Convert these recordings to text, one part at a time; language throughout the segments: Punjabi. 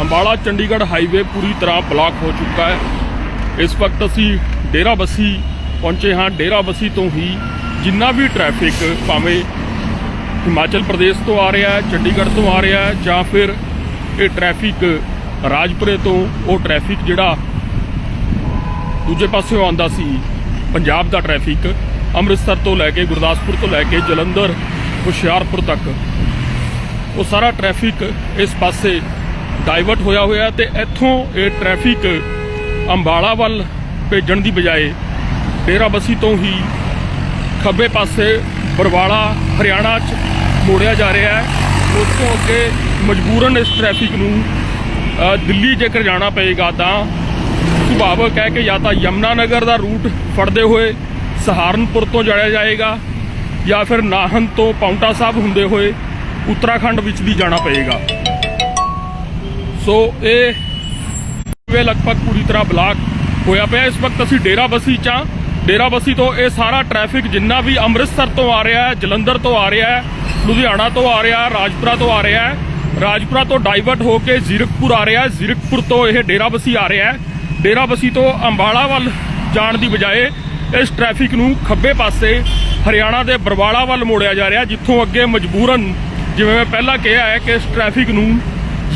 ਅੰਬਾਲਾ ਚੰਡੀਗੜ੍ਹ ਹਾਈਵੇ ਪੂਰੀ ਤਰ੍ਹਾਂ ਬਲਾਕ ਹੋ ਚੁੱਕਾ ਹੈ। ਇਸ ਵਕਤ ਅਸੀਂ ਡੇਰਾ ਬੱਸੀ ਪਹੁੰਚੇ ਹਾਂ। ਡੇਰਾ ਬੱਸੀ ਤੋਂ ਹੀ ਜਿੰਨਾ ਵੀ ਟ੍ਰੈਫਿਕ ਭਾਵੇਂ ਹਿਮਾਚਲ ਪ੍ਰਦੇਸ਼ ਤੋਂ ਆ ਰਿਹਾ ਹੈ, ਚੰਡੀਗੜ੍ਹ ਤੋਂ ਆ ਰਿਹਾ ਹੈ ਜਾਂ ਫਿਰ ਇਹ ਟ੍ਰੈਫਿਕ ਰਾਜਪੁਰੇ ਤੋਂ, ਉਹ ਟ੍ਰੈਫਿਕ ਜਿਹੜਾ ਦੂਜੇ ਪਾਸਿਓਂ ਆਉਂਦਾ ਸੀ, ਪੰਜਾਬ ਦਾ ਟ੍ਰੈਫਿਕ ਅੰਮ੍ਰਿਤਸਰ ਤੋਂ ਲੈ ਕੇ ਗੁਰਦਾਸਪੁਰ ਤੋਂ ਲੈ ਕੇ ਜਲੰਧਰ, ਹੁਸ਼ਿਆਰਪੁਰ ਤੱਕ। ਉਹ ਸਾਰਾ ਟ੍ਰੈਫਿਕ ਇਸ ਪਾਸੇ ਡਾਈਵਰਟ ਹੋਇਆ ਹੋਇਆ ਹੈ ਤੇ ਇੱਥੋਂ ਇਹ ਟ੍ਰੈਫਿਕ ਅੰਬਾਲਾ ਵੱਲ ਭੇਜਣ ਦੀ ਬਜਾਏ ਡੇਰਾ ਬੱਸੀ ਤੋਂ ਹੀ ਖੱਬੇ ਪਾਸੇ ਬਰਵਾਲਾ, ਹਰਿਆਣਾ ਚ ਮੋੜਿਆ ਜਾ ਰਿਹਾ ਹੈ। ਉਸ ਤੋਂ ਅੱਗੇ ਮਜਬੂਰਨ ਇਸ ਟ੍ਰੈਫਿਕ ਨੂੰ ਦਿੱਲੀ ਜੇਕਰ ਜਾਣਾ ਪਏਗਾ ਤਾਂ ਸੁਭਾਵਕ ਹੈ ਕਿ ਜਾਂ ਤਾਂ ਯਮਨਾ ਨਗਰ ਦਾ ਰੂਟ ਫੜਦੇ ਹੋਏ ਸਹਾਰਨਪੁਰ ਤੋਂ ਜਾਇਆ ਜਾਏਗਾ ਜਾਂ ਫਿਰ ਨਾਹਨ ਤੋਂ ਪੌਂਟਾ ਸਾਹਿਬ ਹੁੰਦੇ ਹੋਏ ਉੱਤਰਾਖੰਡ ਵਿੱਚ ਦੀ ਜਾਣਾ ਪਏਗਾ। ਸੋ ਇਹ ਵੇ ਲਗਭਗ ਪੂਰੀ ਤਰ੍ਹਾਂ ਬਲਾਕ ਹੋਇਆ ਪਿਆ। ਇਸ ਵਕਤ ਅਸੀਂ ਡੇਰਾ ਬੱਸੀ ਚ ਹਾਂ। ਡੇਰਾ ਬੱਸੀ ਤੋਂ ਇਹ ਸਾਰਾ ਟ੍ਰੈਫਿਕ ਜਿੰਨਾ ਵੀ ਅੰਮ੍ਰਿਤਸਰ ਤੋਂ ਆ ਰਿਹਾ ਹੈ, ਜਲੰਧਰ ਤੋਂ ਆ ਰਿਹਾ ਹੈ, ਲੁਧਿਆਣਾ ਤੋਂ ਆ ਰਿਹਾ ਹੈ, ਰਾਜਪੁਰਾ ਤੋਂ ਆ ਰਿਹਾ ਹੈ, ਰਾਜਪੁਰਾ ਤੋਂ ਡਾਈਵਰਟ ਹੋ ਕੇ ਜ਼ੀਰਕਪੁਰ ਆ ਰਿਹਾ ਹੈ। ਜ਼ੀਰਕਪੁਰ ਤੋਂ ਇਹ ਡੇਰਾ ਬੱਸੀ ਆ ਰਿਹਾ ਹੈ। ਡੇਰਾ ਬੱਸੀ ਤੋਂ ਅੰਬਾਲਾ ਵੱਲ ਜਾਣ ਦੀ ਬਜਾਏ ਇਸ ਟ੍ਰੈਫਿਕ ਨੂੰ ਖੱਬੇ ਪਾਸੇ ਹਰਿਆਣਾ ਦੇ ਬਰਵਾਲਾ ਵੱਲ ਮੋੜਿਆ ਜਾ ਰਿਹਾ, ਜਿੱਥੋਂ ਅੱਗੇ ਮਜਬੂਰਨ ਜਿਵੇਂ ਮੈਂ ਪਹਿਲਾਂ ਕਿਹਾ ਹੈ ਕਿ ਇਸ ਟ੍ਰੈਫਿਕ ਨੂੰ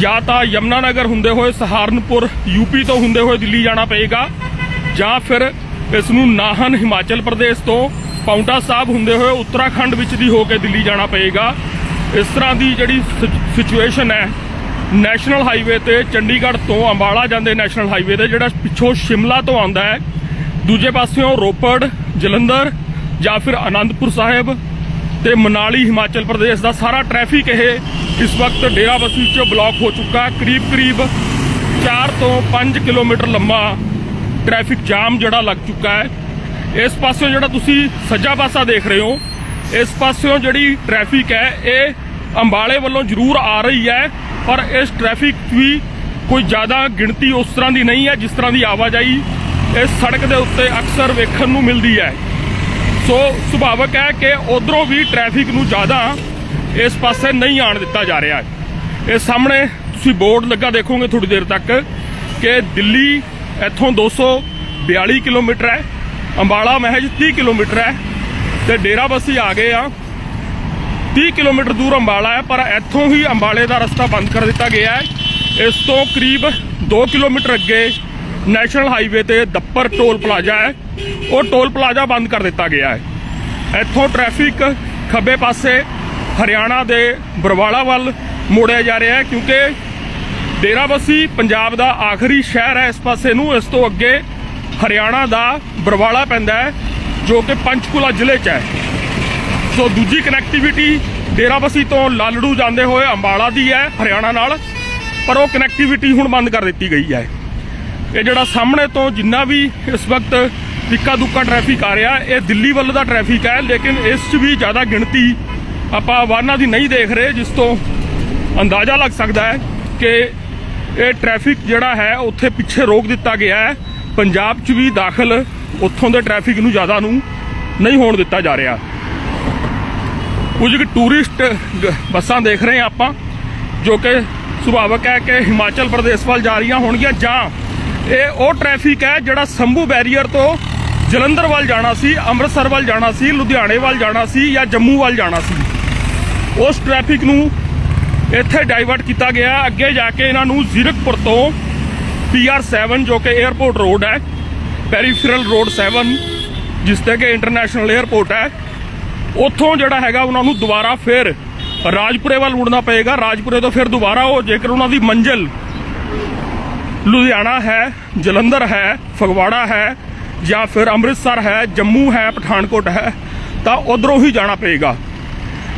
ਜਾਂ ਤਾਂ ਯਮਨਾ ਨਗਰ ਹੁੰਦੇ ਹੋਏ ਸਹਾਰਨਪੁਰ ਯੂਪੀ ਤੋਂ ਹੁੰਦੇ ਹੋਏ ਦਿੱਲੀ ਜਾਣਾ ਪਏਗਾ, ਜਾਂ ਫਿਰ ਇਸ ਨੂੰ ਨਾਹਨ ਹਿਮਾਚਲ ਪ੍ਰਦੇਸ਼ ਤੋਂ ਪੌਂਟਾ ਸਾਹਿਬ ਹੁੰਦੇ ਹੋਏ ਉੱਤਰਾਖੰਡ ਵਿੱਚ ਦੀ ਹੋ ਕੇ ਦਿੱਲੀ ਜਾਣਾ ਪਏਗਾ। ਇਸ ਤਰ੍ਹਾਂ ਦੀ ਜਿਹੜੀ ਸਿਚੁਏਸ਼ਨ ਹੈ, ਨੈਸ਼ਨਲ ਹਾਈਵੇ ਤੇ ਚੰਡੀਗੜ੍ਹ ਤੋਂ ਅੰਬਾਲਾ ਜਾਂਦੇ ਨੈਸ਼ਨਲ ਹਾਈਵੇ ਤੇ, ਜਿਹੜਾ ਪਿੱਛੋਂ ਸ਼ਿਮਲਾ ਤੋਂ ਆਉਂਦਾ ਹੈ, ਦੂਜੇ ਪਾਸਿਓਂ ਰੋਪੜ, ਜਲੰਧਰ ਜਾਂ ਫਿਰ ਆਨੰਦਪੁਰ ਸਾਹਿਬ ਤੇ ਮਨਾਲੀ, ਹਿਮਾਚਲ ਪ੍ਰਦੇਸ਼ ਦਾ ਸਾਰਾ ਟ੍ਰੈਫਿਕ ਇਹ ਇਸ ਵਕਤ ਡੇਰਾ ਬੱਸੀ 'ਚ ਬਲੌਕ ਹੋ ਚੁੱਕਾ ਕਰੀਬ ਕਰੀਬ 4 ਤੋਂ 5 ਕਿਲੋਮੀਟਰ ਲੰਮਾ ਟ੍ਰੈਫਿਕ ਜਾਮ ਜਿਹੜਾ ਲੱਗ ਚੁੱਕਾ ਹੈ। ਇਸ ਪਾਸਿਓਂ ਜਿਹੜਾ ਤੁਸੀਂ ਸੱਜਾ ਪਾਸਾ ਦੇਖ ਰਹੇ ਹੋ, ਇਸ ਪਾਸਿਓਂ ਜਿਹੜੀ ਟ੍ਰੈਫਿਕ ਹੈ, ਇਹ ਅੰਬਾਲੇ ਵੱਲੋਂ ਜ਼ਰੂਰ ਆ ਰਹੀ ਹੈ, ਪਰ ਇਸ ਟ੍ਰੈਫਿਕ ਵੀ ਕੋਈ ਜ਼ਿਆਦਾ ਗਿਣਤੀ ਉਸ ਤਰ੍ਹਾਂ ਦੀ ਨਹੀਂ ਹੈ ਜਿਸ ਤਰ੍ਹਾਂ ਦੀ ਆਵਾਜਾਈ ਇਸ ਸੜਕ ਦੇ ਉੱਤੇ ਅਕਸਰ ਵੇਖਣ ਨੂੰ ਮਿਲਦੀ ਹੈ। ਸੋ ਸੁਭਾਵਕ ਹੈ ਕਿ ਉਧਰੋਂ ਵੀ ਟ੍ਰੈਫਿਕ ਨੂੰ ਜ਼ਿਆਦਾ ਇਸ ਪਾਸੇ ਨਹੀਂ ਆਣ ਦਿੱਤਾ ਜਾ ਰਿਹਾ ਹੈ। ਇਹ ਸਾਹਮਣੇ ਤੁਸੀਂ ਬੋਰਡ ਲੱਗਾ ਦੇਖੋਗੇ ਥੋੜੀ ਦੇਰ ਤੱਕ ਕਿ ਦਿੱਲੀ ਇੱਥੋਂ 242 ਕਿਲੋਮੀਟਰ ਹੈ, ਅੰਬਾਲਾ ਮਹਿਜ 30 ਕਿਲੋਮੀਟਰ ਹੈ ਤੇ ਡੇਰਾ ਬੱਸੀ ਆ ਗਏ ਆ। 30 ਕਿਲੋਮੀਟਰ ਦੂਰ ਅੰਬਾਲਾ ਹੈ, ਪਰ ਇੱਥੋਂ ਹੀ ਅੰਬਾਲੇ ਦਾ ਰਸਤਾ ਬੰਦ ਕਰ ਦਿੱਤਾ ਗਿਆ ਹੈ। ਇਸ ਤੋਂ ਕਰੀਬ 2 ਕਿਲੋਮੀਟਰ ਅੱਗੇ ਨੈਸ਼ਨਲ ਹਾਈਵੇ ਤੇ ਦੱਪਰ ਟੋਲ ਪਲਾਜ਼ਾ ਹੈ। ਉਹ ਟੋਲ ਪਲਾਜ਼ਾ ਬੰਦ ਕਰ ਦਿੱਤਾ ਗਿਆ ਹੈ। ਇੱਥੋਂ ਟ੍ਰੈਫਿਕ ਖੱਬੇ ਪਾਸੇ ਹਰਿਆਣਾ ਦੇ ਬਰਵਾਲਾ ਵੱਲ ਮੋੜਿਆ ਜਾ ਰਿਹਾ ਹੈ ਕਿਉਂਕਿ ਡੇਰਾਬੱਸੀ ਪੰਜਾਬ ਦਾ ਆਖਰੀ ਸ਼ਹਿਰ ਹੈ ਇਸ ਪਾਸੇ ਨੂੰ। ਇਸ ਤੋਂ ਅੱਗੇ ਹਰਿਆਣਾ ਦਾ ਬਰਵਾਲਾ ਪੈਂਦਾ ਹੈ, ਜੋ ਕਿ ਪੰਚਕੂਲਾ ਜ਼ਿਲ੍ਹੇ 'ਚ ਹੈ। ਸੋ ਦੂਜੀ ਕਨੈਕਟੀਵਿਟੀ ਡੇਰਾਬੱਸੀ ਤੋਂ ਲਾਲੜੂ ਜਾਂਦੇ ਹੋਏ ਅੰਬਾਲਾ ਦੀ ਹੈ, ਹਰਿਆਣਾ ਨਾਲ। ਪਰ ਉਹ ਕਨੈਕਟੀਵਿਟੀ ਹੁਣ ਬੰਦ ਕਰ ਦਿੱਤੀ ਗਈ ਹੈ। ਇਹ ਜਿਹੜਾ ਸਾਹਮਣੇ ਤੋਂ ਜਿੰਨਾ ਵੀ ਇਸ ਵਕਤ ਇੱਕਾ ਦੁੱਕਾ ਟ੍ਰੈਫਿਕ ਆ ਰਿਹਾ। ਇਹ ਦਿੱਲੀ ਵੱਲ ਦਾ ਟ੍ਰੈਫਿਕ ਹੈ, ਲੇਕਿਨ ਇਸ 'ਚ ਵੀ ਜ਼ਿਆਦਾ ਗਿਣਤੀ ਆਪਾਂ ਵਾਹਨਾਂ ਦੀ ਨਹੀਂ ਦੇਖ ਰਹੇ, ਜਿਸ ਤੋਂ ਅੰਦਾਜ਼ਾ ਲੱਗ ਸਕਦਾ ਹੈ ਕਿ ਇਹ ਟ੍ਰੈਫਿਕ ਜਿਹੜਾ ਹੈ, ਉੱਥੇ ਪਿੱਛੇ ਰੋਕ ਦਿੱਤਾ ਗਿਆ ਹੈ। ਪੰਜਾਬ 'ਚ ਵੀ ਦਾਖਲ ਉੱਥੋਂ ਦੇ ਟ੍ਰੈਫਿਕ ਨੂੰ ਜ਼ਿਆਦਾ ਨੂੰ ਨਹੀਂ ਹੋਣ ਦਿੱਤਾ ਜਾ ਰਿਹਾ। ਕੁਝ ਕੁ ਟੂਰਿਸਟ ਗ- ਬੱਸਾਂ ਦੇਖ ਰਹੇ ਹਾਂ ਆਪਾਂ, ਜੋ ਕਿ ਸੁਭਾਵਕ ਹੈ ਕਿ ਹਿਮਾਚਲ ਪ੍ਰਦੇਸ਼ ਵੱਲ ਜਾ ਰਹੀਆਂ ਹੋਣਗੀਆਂ ਜਾਂ ਇਹ ਉਹ ਟ੍ਰੈਫਿਕ ਹੈ ਜਿਹੜਾ ਸੰਭੂ ਬੈਰੀਅਰ ਤੋਂ ਜਲੰਧਰ ਵੱਲ ਜਾਣਾ ਸੀ, ਅੰਮ੍ਰਿਤਸਰ ਵੱਲ ਜਾਣਾ ਸੀ, ਲੁਧਿਆਣੇ ਵੱਲ ਜਾਣਾ ਸੀ ਜਾਂ ਜੰਮੂ ਵੱਲ ਜਾਣਾ ਸੀ? ਉਸ ਟ੍ਰੈਫਿਕ ਨੂੰ ਇੱਥੇ ਡਾਈਵਰਟ ਕੀਤਾ ਗਿਆ। ਅੱਗੇ ਜਾ ਕੇ ਇਹਨਾਂ ਨੂੰ ਜ਼ੀਰਕਪੁਰ ਤੋਂ PR7 ਜੋ ਕਿ 에ਅਰਪੋਰਟ ਰੋਡ ਹੈ ਪੈਰੀਫਰਲ ਰੋਡ 7 ਜਿਸ ਤੇ ਕਿ ਇੰਟਰਨੈਸ਼ਨਲ 에ਅਰਪੋਰਟ ਹੈ, ਉੱਥੋਂ ਜਿਹੜਾ ਹੈਗਾ ਉਹਨਾਂ ਨੂੰ ਦੁਬਾਰਾ ਫਿਰ ਰਾਜਪੁਰੇ ਵੱਲ ਮੁੜਨਾ ਪਏਗਾ। ਰਾਜਪੁਰੇ ਤੋਂ ਫਿਰ ਦੁਬਾਰਾ ਉਹ ਜੇਕਰ ਉਹਨਾਂ ਦੀ ਮੰਜ਼ਿਲ ਲੁਧਿਆਣਾ ਹੈ, ਜਲੰਧਰ ਹੈ, ਫਗਵਾੜਾ ਹੈ ਜਾਂ ਫਿਰ ਅੰਮ੍ਰਿਤਸਰ ਹੈ, ਜੰਮੂ ਹੈ, ਪਠਾਨਕੋਟ ਹੈ, ਤਾਂ ਉਧਰੋਂ ਹੀ ਜਾਣਾ ਪਏਗਾ।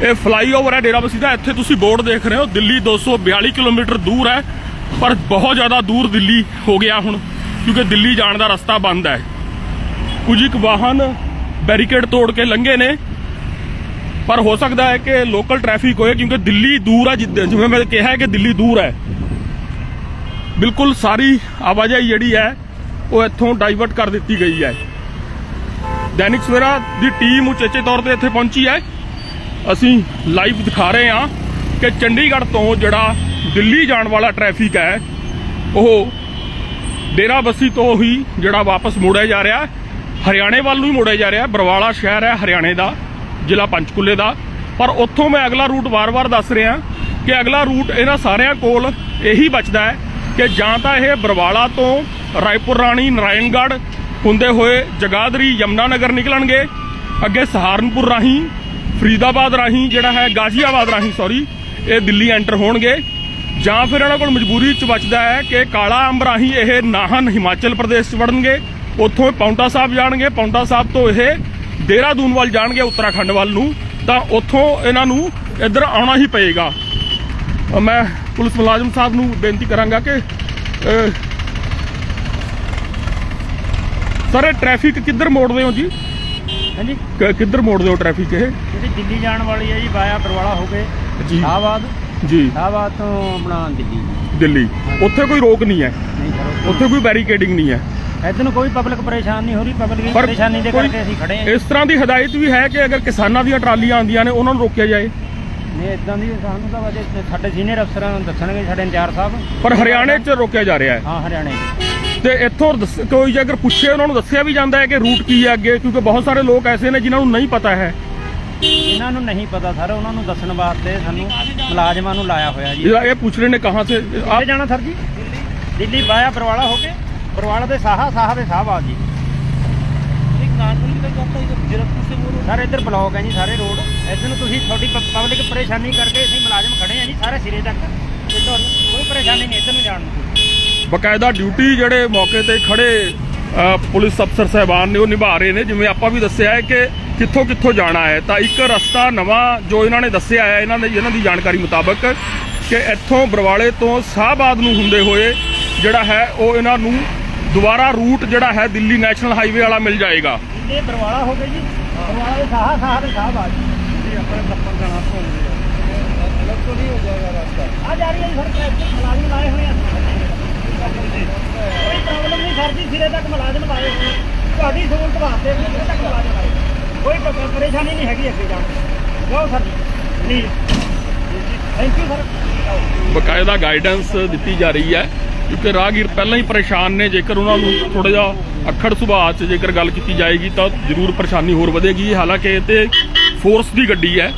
ਇਹ ਫਲਾਈਓਵਰ ਹੈ ਡੇਰਾਬੱਸੀ ਦਾ, ਇੱਥੇ ਤੁਸੀਂ ਬੋਰਡ ਦੇਖ ਰਹੇ ਹੋ, ਦਿੱਲੀ 242 ਕਿਲੋਮੀਟਰ ਦੂਰ ਹੈ, ਪਰ ਬਹੁਤ ਜ਼ਿਆਦਾ ਦੂਰ ਦਿੱਲੀ ਹੋ ਗਿਆ ਹੁਣ, ਕਿਉਂਕਿ ਦਿੱਲੀ ਜਾਣ ਦਾ ਰਸਤਾ ਬੰਦ ਹੈ। ਕੁਝ ਇੱਕ ਵਾਹਨ ਬੈਰੀਕੇਡ ਤੋੜ ਕੇ ਲੰਘੇ ਨੇ, ਪਰ ਹੋ ਸਕਦਾ ਹੈ ਕਿ ਲੋਕਲ ਟ੍ਰੈਫਿਕ ਹੋਏ, ਕਿਉਂਕਿ ਦਿੱਲੀ ਦੂਰ ਹੈ ਜਿੱਦ- ਜਿਵੇਂ ਮੈਂ ਕਿਹਾ ਹੈ ਕਿ ਦਿੱਲੀ ਦੂਰ ਹੈ। ਬਿਲਕੁਲ ਸਾਰੀ ਆਵਾਜਾਈ ਜਿਹੜੀ ਹੈ ਉਹ ਇੱਥੋਂ ਡਾਈਵਰਟ ਕਰ ਦਿੱਤੀ ਗਈ ਹੈ। ਦੈਨਿਕ ਸਵੇਰਾ ਦੀ ਟੀਮ ਉਚੇਚੇ ਤੌਰ ਤੇ ਇੱਥੇ ਪਹੁੰਚੀ ਹੈ। ਅਸੀਂ ਲਾਈਵ ਦਿਖਾ ਰਹੇ ਹਾਂ ਕਿ ਚੰਡੀਗੜ੍ਹ ਤੋਂ ਜਿਹੜਾ ਦਿੱਲੀ ਜਾਣ ਵਾਲਾ ਟ੍ਰੈਫਿਕ ਹੈ, ਉਹ ਡੇਰਾ ਬੱਸੀ ਤੋਂ ਹੀ ਜਿਹੜਾ ਵਾਪਸ ਮੋੜਿਆ ਜਾ ਰਿਹਾ ਹਰਿਆਣੇ ਵੱਲ ਨੂੰ ਹੀ ਮੋੜਿਆ ਜਾ ਰਿਹਾ ਬਰਵਾਲਾ ਸ਼ਹਿਰ ਹੈ ਹਰਿਆਣੇ ਦਾ, ਜ਼ਿਲ੍ਹਾ ਪੰਚਕੂਲੇ ਦਾ। ਪਰ ਉੱਥੋਂ ਮੈਂ ਅਗਲਾ ਰੂਟ ਵਾਰ-ਵਾਰ ਦੱਸ ਰਿਹਾ ਕਿ ਅਗਲਾ ਰੂਟ ਇਹਨਾਂ ਸਾਰਿਆਂ ਕੋਲ ਇਹੀ ਬਚਦਾ ਹੈ ਕਿ ਜਾਂ ਤਾਂ ਇਹ ਬਰਵਾਲਾ ਤੋਂ ਰਾਏਪੁਰ ਰਾਣੀ, ਨਾਰਾਇਣਗੜ੍ਹ, ਹੁੰਦੇ ਹੋਏ ਜਗਾਦਰੀ ਯਮਨਾ ਨਗਰ ਨਿਕਲਣਗੇ। ਅੱਗੇ ਸਹਾਰਨਪੁਰ ਰਾਹੀਂ, ਫਰੀਦਾਬਾਦ ਰਾਹੀਂ, ਜਿਹੜਾ ਹੈ ਗਾਜ਼ੀਆਬਾਦ ਰਾਹੀਂ ਸੌਰੀ ਇਹ ਦਿੱਲੀ ਐਂਟਰ ਹੋਣਗੇ। ਜਾਂ ਫਿਰ ਇਹਨਾਂ ਕੋਲ ਮਜਬੂਰੀ ਚ ਬਚਦਾ ਹੈ ਕਿ ਕਾਲਾ ਅੰਬ ਰਾਹੀਂ ਇਹ ਨਾਹਨ ਹਿਮਾਚਲ ਪ੍ਰਦੇਸ਼ ਚ ਵੜਨਗੇ, ਉੱਥੋਂ ਇਹ ਪੌਂਟਾ ਸਾਹਿਬ ਜਾਣਗੇ। ਪੌਂਟਾ ਸਾਹਿਬ ਤੋਂ ਇਹ ਦੇਹਰਾਦੂਨ ਵੱਲ ਜਾਣਗੇ, ਉੱਤਰਾਖੰਡ ਵੱਲ ਨੂੰ। ਤਾਂ ਉੱਥੋਂ ਇਹਨਾਂ ਨੂੰ ਇੱਧਰ ਆਉਣਾ ਹੀ ਪਏਗਾ। ਮੈਂ ਪੁਲਿਸ ਮੁਲਾਜ਼ਮ ਸਾਹਿਬ ਨੂੰ ਬੇਨਤੀ ਕਰਾਂਗਾ ਕਿ ਸਰ ਟ੍ਰੈਫਿਕ ਕਿੱਧਰ ਮੋੜਦੇ ਹੋ ਜੀ? ਹਾਂਜੀ। ਕ- ਕਿੱਧਰ ਮੋੜਦੇ ਹੋ ਟ੍ਰੈਫਿਕ ਇਹ? ਜਿਹੜੀ ਦਿੱਲੀ ਜਾਣ ਵਾਲੀ ਹੈ ਜੀ ਵਾਇਆ ਬਰਵਾਲਾ ਹੋ ਕੇ ਜੀ। ਸ਼ਾਹਬਾਦ। ਜੀ। ਸ਼ਾਹਬਾਦ ਤੋਂ ਆਪਣਾ ਦਿੱਲੀ। ਦਿੱਲੀ। ਉੱਥੇ ਕੋਈ ਰੋਕ ਨਹੀਂ ਹੈ। ਨਹੀਂ ਉੱਥੇ ਕੋਈ ਬੈਰੀਕੇਡਿੰਗ ਨਹੀਂ ਹੈ। ਇੱਧਰ ਨੂੰ ਕੋਈ ਪਬਲਿਕ ਪਰੇਸ਼ਾਨ ਨਹੀਂ ਹੋ ਰਹੀ ਪਬਲਿਕ ਦੀ ਪਰ ਪਰੇਸ਼ਾਨੀ ਦੇ ਕੋਈ ਕਰਕੇ ਅਸੀਂ ਖੜੇ ਹਾਂ ਇਸ ਤਰ੍ਹਾਂ ਦੀ ਹਦਾਇਤ ਵੀ ਹੈ ਕਿ ਅਗਰ ਕਿਸਾਨਾਂ ਦੀਆਂ ਟਰਾਲੀਆਂ ਆਉਂਦੀਆਂ ਨੇ ਉਹਨਾਂ ਨੂੰ ਰੋਕਿਆ ਜਾਏ? ਨਹੀਂ ਇਦਾਂ ਦੀ ਸਾਨੂੰ ਤਾਂ ਵਜੇ ਸਾਡੇ ਸੀਨੀਅਰ ਅਫਸਰਾਂ ਨੂੰ ਦੱਸਣਗੇ ਸਾਡੇ ਇੰਚਾਰਜ ਸਾਹਿਬ। ਪਰ ਹਰਿਆਣੇ 'ਚ ਰੋਕਿਆ ਜਾ ਰਿਹਾ ਹੈ। ਹਾਂ ਹਰਿਆਣੇ ਤੇ ਇੱਥੋਂ ਦੱਸ- ਕੋਈ ਜੇ ਅਗਰ ਪੁੱਛੇ ਉਹਨਾਂ ਨੂੰ ਦੱਸਿਆ ਵੀ ਜਾਂਦਾ ਹੈ ਕਿ ਰੂਟ ਕੀ ਹੈ ਅੱਗੇ ਕਿਉਂਕਿ ਬਹੁਤ ਸਾਰੇ ਲੋਕ ਐਸੇ ਨੇ ਜਿਨ੍ਹਾਂ ਨੂੰ ਨਹੀਂ ਪਤਾ ਹੈ। ਇਹਨਾਂ ਨੂੰ ਨਹੀਂ ਪਤਾ ਸਰ ਉਹਨਾਂ ਨੂੰ ਦੱਸਣ ਵਾਸਤੇ ਸਾਨੂੰ ਮੁਲਾਜ਼ਮਾਂ ਨੂੰ ਲਾਇਆ ਹੋਇਆ ਜੀ। ਇਹ ਇਹ ਪੁੱਛ ਰਹੇ ਨੇ ਕਹਾਂ ਸੇ ਆਪ ਜਾਣਾ ਸਰ ਜੀ? ਦਿੱਲੀ ਵਾਇਆ ਬਰਵਾਲਾ ਹੋ ਕੇ ਬਰਵਾਲਾ ਦੇ ਸਾਹਾ ਸਾਹਾ ਦੇ ਸ਼ਾਹਬਾਦ ਜੀ। ਸਰ ਇੱਧਰ ਬਲੌਕ ਹੈ ਜੀ ਸਾਰੇ ਰੋਡ। ਇੱਧਰ ਨੂੰ ਤੁਸੀਂ ਤੁਹਾਡੀ ਪਬਲਿਕ ਪਰੇਸ਼ਾਨੀ ਕਰਕੇ ਅਸੀਂ ਮੁਲਾਜ਼ਮ ਖੜੇ ਹਾਂ ਜੀ ਸਾਰੇ ਸਿਰੇ ਤੱਕ। ਤੇ ਤੁਹਾਨੂੰ ਕੋਈ ਪਰੇਸ਼ਾਨੀ ਨਹੀਂ ਇੱਧਰ ਨੂੰ ਜਾਣ ਨੂੰ। ਬਕਾਇਦਾ ਡਿਊਟੀ ਜਿਹੜੇ ਮੌਕੇ ਤੇ ਖੜੇ ਪੁਲਿਸ ਅਫਸਰ ਸਾਹਿਬਾਨ ਨੇ ਉਹ ਨਿਭਾ ਰਹੇ ਨੇ। ਜਿਵੇਂ ਆਪਾਂ ਵੀ ਦੱਸਿਆ ਹੈ ਕਿ ਕਿੱਥੋਂ ਕਿੱਥੋਂ ਜਾਣਾ ਹੈ ਤਾਂ ਇੱਕ ਰਸਤਾ ਨਵਾਂ ਜੋ ਇਹਨਾਂ ਨੇ ਦੱਸਿਆ ਹੈ ਇਹਨਾਂ ਦੇ ਇਹਨਾਂ ਦੀ ਜਾਣਕਾਰੀ ਮੁਤਾਬਕ ਕਿ ਇੱਥੋਂ ਬਰਵਾਲੇ ਤੋਂ ਸਾਹਬਾਦ ਨੂੰ ਹੁੰਦੇ ਹੋਏ ਜਿਹੜਾ ਹੈ ਉਹ ਇਹਨਾਂ ਨੂੰ ਦੁਬਾਰਾ ਰੂਟ ਜਿਹੜਾ ਹੈ ਦਿੱਲੀ ਨੈਸ਼ਨਲ ਹਾਈਵੇ ਵਾਲਾ ਮਿਲ ਜਾਏਗਾ। ਇਹ ਬਰਵਾਲਾ ਹੋ ਗਿਆ ਜੀ। ਬਰਵਾਲਾ ਦੇ ਸਾਹਾ ਸਾਹਾ ਦੇ ਸ਼ਾਹਬਾਦ। ਜੀ ਇਹ ਆਪਣੇ ਦੱਪਰ ਜਾਣਾ ਭੁੱਲਦੇ ਆ। ਅਲੱਗ ਤੋਂ ਨਹੀਂ ਹੋ ਜਾਏਗਾ ਰਸਤਾ। ਆ ਜਾ ਰਹੀ ਹੈ ਜੀ ਸਰ ਟ੍ਰੈਫਿਕ ਮੁਲਾਜ਼ਮ ਲਾਏ ਹੋਏ ਆ। ਕੋਈ ਪ੍ਰੋਬਲਮ ਨਹੀਂ, ਸਰ ਜੀ, ਸਿਰੇ ਤੱਕ ਮੁਲਾਜ਼ਮ ਲਾਏ ਹੋਏ ਤੁਹਾਡੀ ਸਹੂਲਤ ਵਾਸਤੇ ਵੀ ਸਿਰੇ ਤੱਕ ਮੁਲਾਜ਼ਮ ਲਾਏ ਕੋਈ ਪ- ਪਰੇਸ਼ਾਨੀ ਨਹੀਂ ਹੈਗੀ ਅੱਗੇ ਜਾਣ ਦੀ। ਜਾਓ sir please thank you sir ਬਕਾਇਦਾ ਗਾਈਡੈਂਸ ਦਿੱਤੀ ਜਾ ਰਹੀ ਹੈ, ਕਿਉਂਕਿ ਰਾਹਗੀਰ ਪਹਿਲਾਂ ਹੀ ਪਰੇਸ਼ਾਨ ਨੇ। ਜੇਕਰ ਉਹਨਾਂ ਨੂੰ ਥੋੜਾ ਜਿਹਾ ਅੱਖੜ ਸੁਭਾਅ 'ਚ ਜੇਕਰ ਗੱਲ ਕੀਤੀ ਜਾਏਗੀ ਤਾਂ ਜ਼ਰੂਰ ਪਰੇਸ਼ਾਨੀ ਹੋਰ ਵਧੇਗੀ। ਹਾਲਾਂਕਿ ਇਹ ਤੇ ਫੋਰਸ ਦੀ ਗੱਡੀ ਹੈ।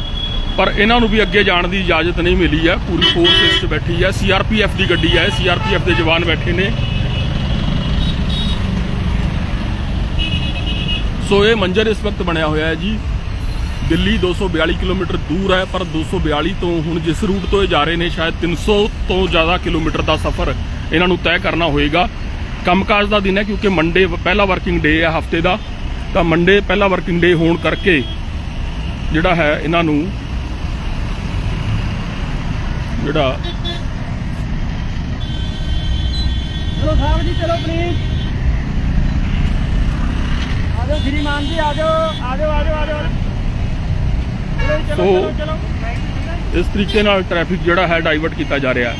ਪਰ ਇਹਨਾਂ ਨੂੰ ਵੀ ਅੱਗੇ ਜਾਣ ਦੀ ਇਜਾਜ਼ਤ ਨਹੀਂ ਮਿਲੀ ਹੈ। ਪੂਰੀ ਫੋਰਸ ਇਸ 'ਚ ਬੈਠੀ ਹੈ। ਸੀਆਰਪੀਐਫ ਦੀ ਗੱਡੀ ਹੈ। ਸੀਆਰਪੀਐਫ ਦੇ ਜਵਾਨ ਬੈਠੇ ਨੇ। ਸੋ ਇਹ ਮੰਜ਼ਰ ਇਸ ਵਕਤ ਬਣਿਆ ਹੋਇਆ ਹੈ ਜੀ। ਦਿੱਲੀ 242 ਕਿਲੋਮੀਟਰ ਦੂਰ ਹੈ, ਪਰ 242 ਤੋਂ ਹੁਣ ਜਿਸ ਰੂਟ ਤੋਂ ਇਹ ਜਾ ਰਹੇ ਨੇ, ਸ਼ਾਇਦ 300 ਤੋਂ ਜ਼ਿਆਦਾ ਕਿਲੋਮੀਟਰ ਦਾ ਸਫ਼ਰ ਇਹਨਾਂ ਨੂੰ ਤੈਅ ਕਰਨਾ ਹੋਏਗਾ। ਕੰਮਕਾਜ ਦਾ ਦਿਨ ਹੈ, ਕਿਉਂਕਿ ਮੰਡੇ ਪਹਿਲਾ ਵਰਕਿੰਗ ਡੇ ਹੈ ਹਫ਼ਤੇ ਦਾ। ਤਾਂ ਮੰਡੇ ਪਹਿਲਾ ਵਰਕਿੰਗ ਡੇ ਹੋਣ ਕਰਕੇ ਜਿਹੜਾ ਹੈ, ਇਹਨਾਂ ਨੂੰ ਜਿਹੜਾ ਚਲੋ ਸਾਹਿਬ ਜੀ ਚਲੋ ਪਲੀਜ਼ ਆ ਜਾਓ ਸ਼੍ਰੀਮਾਨ ਜੀ ਆ ਜਾਓ ਆ ਜਾਓ ਆ ਜਾਓ ਆ ਜਾਓ। ਚਲੋ ਚਲੋ ਚਲੋ ਇਸ ਤਰੀਕੇ ਨਾਲ ਟ੍ਰੈਫਿਕ ਜਿਹੜਾ ਹੈ ਡਾਈਵਰਟ ਕੀਤਾ ਜਾ ਰਿਹਾ ਹੈ।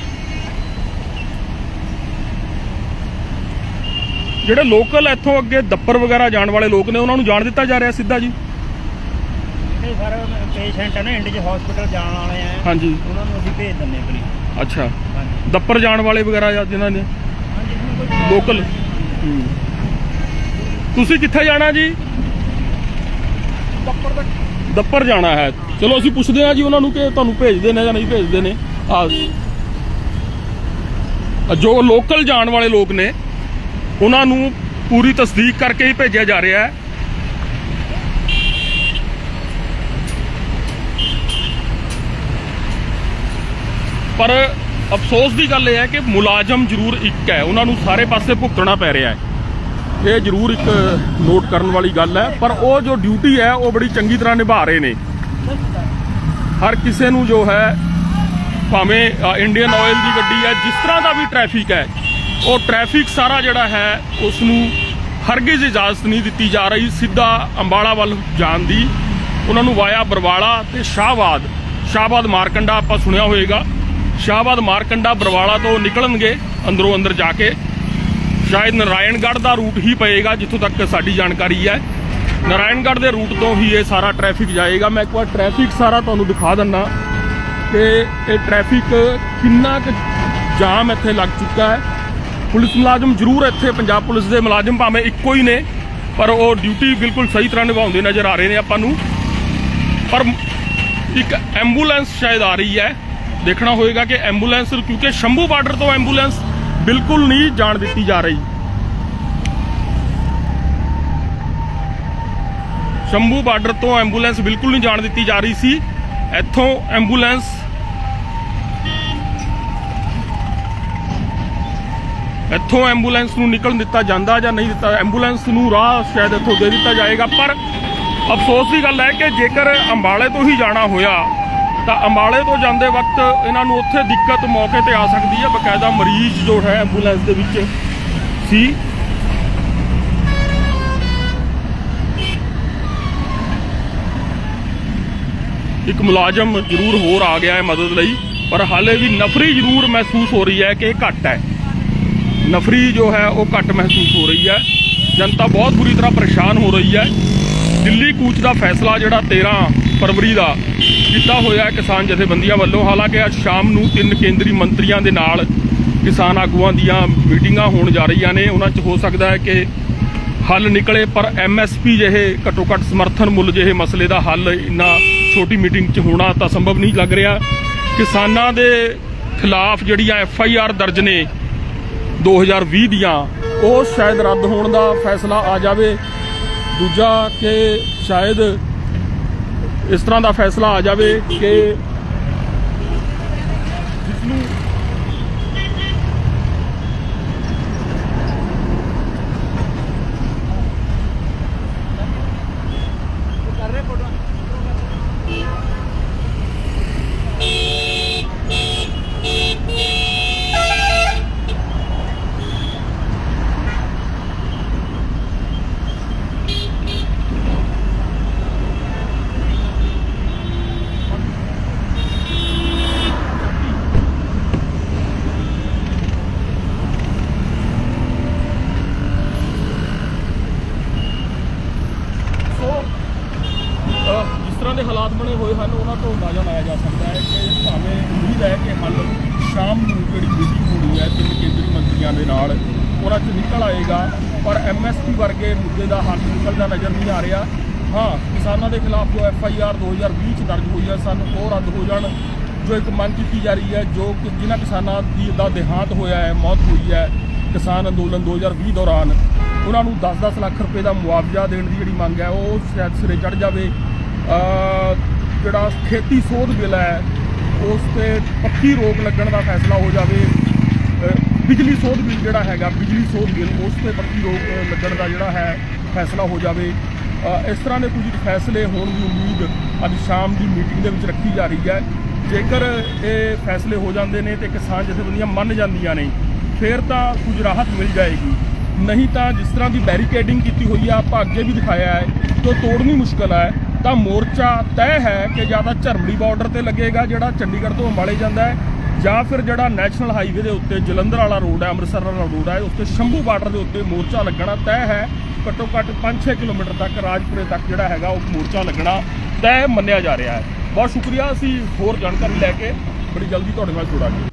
ਜਿਹੜੇ ਲੋਕਲ ਇੱਥੋਂ ਅੱਗੇ ਦੱਪਰ ਵਗੈਰਾ ਜਾਣ ਵਾਲੇ ਲੋਕ ਨੇ ਉਹਨਾਂ ਨੂੰ ਜਾਣ ਦਿੱਤਾ ਜਾ ਰਿਹਾ ਸਿੱਧਾ ਜੀ। ਜਿਹੜੇ ਸਰ ਪੇਸ਼ੈਂਟ ਹੈ ਨਾ ਇੰਡ 'ਚ ਹਸਪੀਟਲ ਜਾਣ ਵਾਲੇ ਆ। ਹਾਂਜੀ। ਉਹਨਾਂ ਨੂੰ ਅਸੀਂ ਭੇਜ ਦਿੰਦੇ ਪਲੀਜ਼ ਅੱਛਾ। ਹਾਂਜੀ। ਦੱਪਰ ਜਾਣ ਵਾਲੇ ਵਗੈਰਾ ਜਾਂ ਜਿਨ੍ਹਾਂ ਨੇ? ਲੋਕਲ ਤੁਸੀਂ ਕਿੱਥੇ ਜਾਣਾ ਜੀ? ਦੱਪਰ ਤੱਕ ਦੱਪਰ ਜਾਣਾ ਹੈ। ਚਲੋ ਅਸੀਂ ਪੁੱਛਦੇ ਹਾਂ ਜੀ ਉਹਨਾਂ ਨੂੰ ਕਿ ਤੁਹਾਨੂੰ ਭੇਜਦੇ ਨੇ ਜਾਂ ਨਹੀਂ ਭੇਜਦੇ ਨੇ। ਆ। ਜੋ ਲੋਕਲ ਜਾਣ ਵਾਲੇ ਲੋਕ ਨੇ ਉਹਨਾਂ ਨੂੰ ਪੂਰੀ ਤਸਦੀਕ ਕਰਕੇ ਹੀ ਭੇਜਿਆ ਜਾ ਰਿਹਾ ਹੈ। ਪਰ ਅਫਸੋਸ ਦੀ ਗੱਲ ਇਹ ਹੈ ਕਿ ਮੁਲਾਜ਼ਮ ਜ਼ਰੂਰ ਇੱਕ ਹੈ। ਉਹਨਾਂ ਨੂੰ ਸਾਰੇ ਪਾਸੇ ਭੁਗਤਣਾ ਪੈ ਰਿਹਾ ਹੈ। ਇਹ ਜ਼ਰੂਰ ਇੱਕ ਨੋਟ ਕਰਨ ਵਾਲੀ ਗੱਲ ਹੈ। ਪਰ ਉਹ ਜੋ ਡਿਊਟੀ ਹੈ, ਉਹ ਬੜੀ ਚੰਗੀ ਤਰ੍ਹਾਂ ਨਿਭਾ ਰਹੇ ਨੇ। ਹਰ ਕਿਸੇ ਨੂੰ ਜੋ ਹੈ, ਭਾਵੇਂ ਇੰਡੀਅਨ ਆਇਲ ਦੀ ਗੱਡੀ ਹੈ, ਜਿਸ ਤਰ੍ਹਾਂ ਦਾ ਵੀ ਟ੍ਰੈਫਿਕ ਹੈ, ਉਹ ਟ੍ਰੈਫਿਕ ਸਾਰਾ ਜਿਹੜਾ ਹੈ ਉਸ ਨੂੰ ਹਰਗਿਜ਼ ਇਜਾਜ਼ਤ ਨਹੀਂ ਦਿੱਤੀ ਜਾ ਰਹੀ। ਸਿੱਧਾ ਅੰਬਾਲਾ ਵੱਲ ਜਾਣ ਦੀ। ਉਹਨਾਂ ਨੂੰ ਵਾਇਆ ਬਰਵਾਲਾ ਤੇ ਸ਼ਾਹਬਾਦ। ਸ਼ਾਹਬਾਦ ਮਾਰਕੰਡਾ ਆਪਾਂ ਸੁਣਿਆ ਹੋਵੇਗਾ ਸ਼ਾਹਬਾਦ ਮਾਰਕੰਡਾ ਬਰਵਾਲਾ ਤੋਂ ਨਿਕਲਣਗੇ ਅੰਦਰੋਂ ਅੰਦਰ ਜਾ ਕੇ। ਸ਼ਾਇਦ ਨਾਰਾਇਣਗੜ੍ਹ ਦਾ ਰੂਟ ਹੀ ਪਏਗਾ ਜਿੱਥੋਂ ਤੱਕ ਸਾਡੀ ਜਾਣਕਾਰੀ ਹੈ। ਨਾਰਾਇਣਗੜ੍ਹ ਦੇ ਰੂਟ ਤੋਂ ਹੀ ਇਹ ਸਾਰਾ ਟ੍ਰੈਫਿਕ ਜਾਏਗਾ। ਮੈਂ ਇੱਕ ਵਾਰ ਟ੍ਰੈਫਿਕ ਸਾਰਾ ਤੁਹਾਨੂੰ ਦਿਖਾ ਦਿੰਦਾ। ਕਿ ਇਹ ਟ੍ਰੈਫਿਕ ਕਿੰਨਾ ਕੁ ਜਾਮ ਇੱਥੇ ਲੱਗ ਚੁੱਕਾ ਹੈ। ਪੁਲਿਸ ਮੁਲਾਜ਼ਮ ਜ਼ਰੂਰ ਇੱਥੇ, ਪੰਜਾਬ ਪੁਲਿਸ ਦੇ ਮੁਲਾਜ਼ਮ ਭਾਵੇਂ ਇੱਕੋ ਹੀ ਨੇ, ਪਰ ਉਹ ਡਿਊਟੀ ਬਿਲਕੁਲ ਸਹੀ ਤਰ੍ਹਾਂ ਨਿਭਾਉਂਦੇ ਨਜ਼ਰ ਆ ਰਹੇ ਨੇ ਆਪਾਂ ਨੂੰ। ਪਰ ਇੱਕ ਐਂਬੂਲੈਂਸ ਸ਼ਾਇਦ ਆ ਰਹੀ ਹੈ। ਦੇਖਣਾ ਹੋਏਗਾ ਕਿ ਐਂਬੂਲੈਂਸ, ਕਿਉਂਕਿ ਸ਼ੰਭੂ ਬਾਰਡਰ ਤੋਂ ਐਂਬੂਲੈਂਸ ਬਿਲਕੁਲ ਨਹੀਂ ਜਾਣ ਦਿੱਤੀ ਜਾ ਰਹੀ। ਸ਼ੰਭੂ ਬਾਰਡਰ ਤੋਂ ਐਂਬੂਲੈਂਸ ਬਿਲਕੁਲ ਨਹੀਂ ਜਾਣ ਦਿੱਤੀ ਜਾ ਰਹੀ ਸੀ। ਇੱਥੋਂ ਐਂਬੂਲੈਂਸ ਇੱਥੋਂ ਐਂਬੂਲੈਂਸ ਨੂੰ ਨਿਕਲਣ ਦਿੱਤਾ ਜਾਂਦਾ ਜਾਂ ਨਹੀਂ ਦਿੱਤਾ, ਐਂਬੂਲੈਂਸ ਨੂੰ ਰਾਹ ਸ਼ਾਇਦ ਇੱਥੋਂ ਦੇ ਦਿੱਤਾ ਜਾਏਗਾ, ਪਰ ਅਫਸੋਸ ਦੀ ਗੱਲ ਹੈ ਕਿ ਜੇਕਰ ਅੰਬਾਲੇ ਤੋਂ ਹੀ ਜਾਣਾ ਹੋਇਆ ਤਾਂ ਅੰਬਾਲੇ ਤੋਂ ਜਾਂਦੇ ਵਕਤ ਇਹਨਾਂ ਨੂੰ ਉੱਥੇ ਦਿੱਕਤ ਮੌਕੇ ਤੇ ਆ ਸਕਦੀ ਹੈ। ਬਕਾਇਦਾ ਮਰੀਜ਼ ਜੋ ਹੈ, ਐਂਬੂਲੈਂਸ ਦੇ ਵਿੱਚ ਸੀ। ਇੱਕ ਮੁਲਾਜ਼ਮ ਜ਼ਰੂਰ ਹੋਰ ਆ ਗਿਆ ਹੈ ਮਦਦ ਲਈ, ਪਰ ਹਾਲੇ ਵੀ ਨਫਰੀ ਜ਼ਰੂਰ ਮਹਿਸੂਸ ਹੋ ਰਹੀ ਹੈ ਕਿ ਇਹ ਘੱਟ ਹੈ। ਨਫਰੀ ਜੋ ਹੈ, ਉਹ ਘੱਟ ਮਹਿਸੂਸ ਹੋ ਰਹੀ ਹੈ। ਜਨਤਾ ਬਹੁਤ ਬੁਰੀ ਤਰ੍ਹਾਂ ਪਰੇਸ਼ਾਨ ਹੋ ਰਹੀ ਹੈ। ਦਿੱਲੀ ਕੂਚ ਦਾ ਫੈਸਲਾ ਜਿਹੜਾ 13 ਫਰਵਰੀ ਦਾ ਕੀਤਾ ਹੋਇਆ ਕਿਸਾਨ ਜਥੇਬੰਦੀਆਂ ਵੱਲੋਂ। ਹਾਲਾਂਕਿ ਅੱਜ ਸ਼ਾਮ ਨੂੰ ਤਿੰਨ ਕੇਂਦਰੀ ਮੰਤਰੀਆਂ ਦੇ ਨਾਲ ਕਿਸਾਨ ਆਗੂਆਂ ਦੀਆਂ ਮੀਟਿੰਗਾਂ ਹੋਣ ਜਾ ਰਹੀਆਂ ਨੇ। ਉਹਨਾਂ 'ਚ ਹੋ ਸਕਦਾ ਹੈ ਕਿ ਹੱਲ ਨਿਕਲੇ, ਪਰ ਐਮਐਸਪੀ ਜਿਹੇ ਘੱਟੋ ਘੱਟ ਸਮਰਥਨ ਮੁੱਲ ਜਿਹੇ ਮਸਲੇ ਦਾ ਹੱਲ ਇੰਨਾ ਛੋਟੀ ਮੀਟਿੰਗ 'ਚ ਹੋਣਾ ਤਾਂ ਸੰਭਵ ਨਹੀਂ ਲੱਗ ਰਿਹਾ। ਕਿਸਾਨਾਂ ਦੇ ਖਿਲਾਫ ਜਿਹੜੀਆਂ ਐਫ ਆਈ ਆਰ ਦਰਜ ਨੇ 2020 ਦੀਆਂ, ਉਹ ਸ਼ਾਇਦ ਰੱਦ ਹੋਣ ਦਾ ਫੈਸਲਾ ਆ ਜਾਵੇ। ਦੂਜਾ ਕਿ ਸ਼ਾਇਦ ਇਸ ਤਰ੍ਹਾਂ ਦਾ ਫੈਸਲਾ ਆ ਜਾਵੇ ਕਿ ਜਿਸ ਨੂੰ ਕਰ ਰਹੇ ਫੋਟੋ ਸੋ ਅਹ ਜਿਸ ਤਰ੍ਹਾਂ ਦੇ ਹਾਲਾਤ ਬਣੇ ਹੋਏ ਹਨ ਉਹਨਾਂ ਤੋਂ ਅੰਦਾਜ਼ਾ ਲਾਇਆ ਜਾ ਸਕਦਾ ਹੈ ਕਿ ਭਾਵੇਂ ਉਮੀਦ ਹੈ ਕਿ ਹੱਲ ਸ਼ਾਮ ਨੂੰ ਜਿਹੜੀ ਮੀਟਿੰਗ ਹੋਣੀ ਹੈ ਤਿੰਨ ਕੇਂਦਰੀ ਦੇ ਨਾਲ। ਉਹਨਾਂ 'ਚ ਨਿਕਲ ਆਏਗਾ, ਪਰ ਐਮਐਸਪੀ ਵਰਗੇ ਮੁੱਦੇ ਦਾ ਹੱਲ ਨਿਕਲਦਾ ਨਜ਼ਰ ਨਹੀਂ ਆ ਰਿਹਾ। ਹਾਂ, ਕਿਸਾਨਾਂ ਦੇ ਖਿਲਾਫ ਜੋ ਐਫਆਈਆਰ 2020 ਚ ਦਰਜ ਹੋਈ ਹੈ, ਸਾਨੂੰ ਉਹ ਰੱਦ ਹੋ ਜਾਣ, ਜੋ ਇੱਕ ਮੰਗ ਕੀਤੀ ਜਾ ਰਹੀ ਹੈ, ਜੋ ਕਿ ਜਿਨ੍ਹਾਂ ਕਿਸਾਨਾਂ ਦੀ ਦਾ ਦੇਹਾਂਤ ਹੋਇਆ ਹੈ, ਮੌਤ ਹੋਈ ਹੈ, ਕਿਸਾਨ ਅੰਦੋਲਨ 2020 ਦੌਰਾਨ। ਉਹਨਾਂ ਨੂੰ 10-10 ਲੱਖ ਰੁਪਏ ਦਾ ਮੁਆਵਜ਼ਾ ਦੇਣ ਦੀ ਜਿਹੜੀ ਮੰਗ ਹੈ, ਉਹ ਸ਼ਾਇਦ ਸਿਰੇ ਚੜ ਜਾਵੇ। ਜਿਹੜਾ ਖੇਤੀ ਸੋਧ ਬਿੱਲ ਹੈ, ਉਸ ਤੇ ਪੱਕੀ ਰੋਕ ਲੱਗਣ ਦਾ ਫੈਸਲਾ ਹੋ ਜਾਵੇ। ਬਿਜਲੀ ਸੋਧ ਬਿੱਲ ਜਿਹੜਾ ਹੈਗਾ, ਬਿਜਲੀ ਸੋਧ ਬਿੱਲ, ਉਸ ਤੇ ਪ੍ਰਤੀ ਰੋਕ ਲੱਗਣ ਦਾ ਜਿਹੜਾ ਹੈ ਫੈਸਲਾ ਹੋ ਜਾਵੇ। ਇਸ ਤਰ੍ਹਾਂ ਦੇ ਕੁਝ ਫੈਸਲੇ ਹੋਣ ਦੀ ਉਮੀਦ ਅੱਜ ਸ਼ਾਮ ਦੀ ਮੀਟਿੰਗ ਦੇ ਵਿੱਚ ਰੱਖੀ ਜਾ ਰਹੀ ਹੈ। ਜੇਕਰ ਇਹ ਫੈਸਲੇ ਹੋ ਜਾਂਦੇ ਨੇ ਤੇ ਕਿਸਾਨ ਜਥੇਬੰਦੀਆਂ ਮੰਨ ਜਾਂਦੀਆਂ ਨੇ, ਫਿਰ ਤਾਂ ਕੁਝ ਰਾਹਤ ਮਿਲ ਜਾਏਗੀ। ਨਹੀਂ ਤਾਂ ਜਿਸ ਤਰ੍ਹਾਂ ਦੀ ਬੈਰੀਕੇਡਿੰਗ ਕੀਤੀ ਹੋਈ ਆ, ਆਪਾਂ ਅੱਗੇ ਵੀ ਦਿਖਾਇਆ ਹੈ ਕਿ ਉਹ ਤੋੜਨੀ ਮੁਸ਼ਕਲ ਹੈ। ਤਾਂ ਮੋਰਚਾ ਤੈਅ ਹੈ ਕਿ ਜ਼ਿਆਦਾ ਝਰਮੜੀ ਬਾਰਡਰ ਤੇ ਲੱਗੇਗਾ, ਜਿਹੜਾ ਚੰਡੀਗੜ੍ਹ ਤੋਂ ਅੰਬਾਲੇ ਜਾਂਦਾ ਹੈ। ਜਾਂ ਫਿਰ ਜਿਹੜਾ ਨੈਸ਼ਨਲ ਹਾਈਵੇ ਦੇ ਉੱਤੇ ਜਲੰਧਰ ਵਾਲਾ ਰੋਡ ਹੈ, ਅੰਮ੍ਰਿਤਸਰ ਵਾਲਾ ਰੋਡ ਹੈ, ਉਸ 'ਤੇ ਸ਼ੰਭੂ ਬਾਰਡਰ ਦੇ ਉੱਤੇ ਮੋਰਚਾ ਲੱਗਣਾ ਤੈਅ ਹੈ। ਘੱਟੋ ਘੱਟ 5-6 ਕਿਲੋਮੀਟਰ ਤੱਕ ਰਾਜਪੁਰੇ ਤੱਕ ਜਿਹੜਾ ਹੈਗਾ ਉਹ ਮੋਰਚਾ ਲੱਗਣਾ ਤੈਅ ਮੰਨਿਆ ਜਾ ਰਿਹਾ ਹੈ। ਬਹੁਤ ਸ਼ੁਕਰੀਆ, ਅਸੀਂ ਹੋਰ ਜਾਣਕਾਰੀ ਲੈ ਕੇ ਬੜੀ ਜਲਦੀ ਤੁਹਾਡੇ ਨਾਲ ਜੁੜਾਂਗੇ।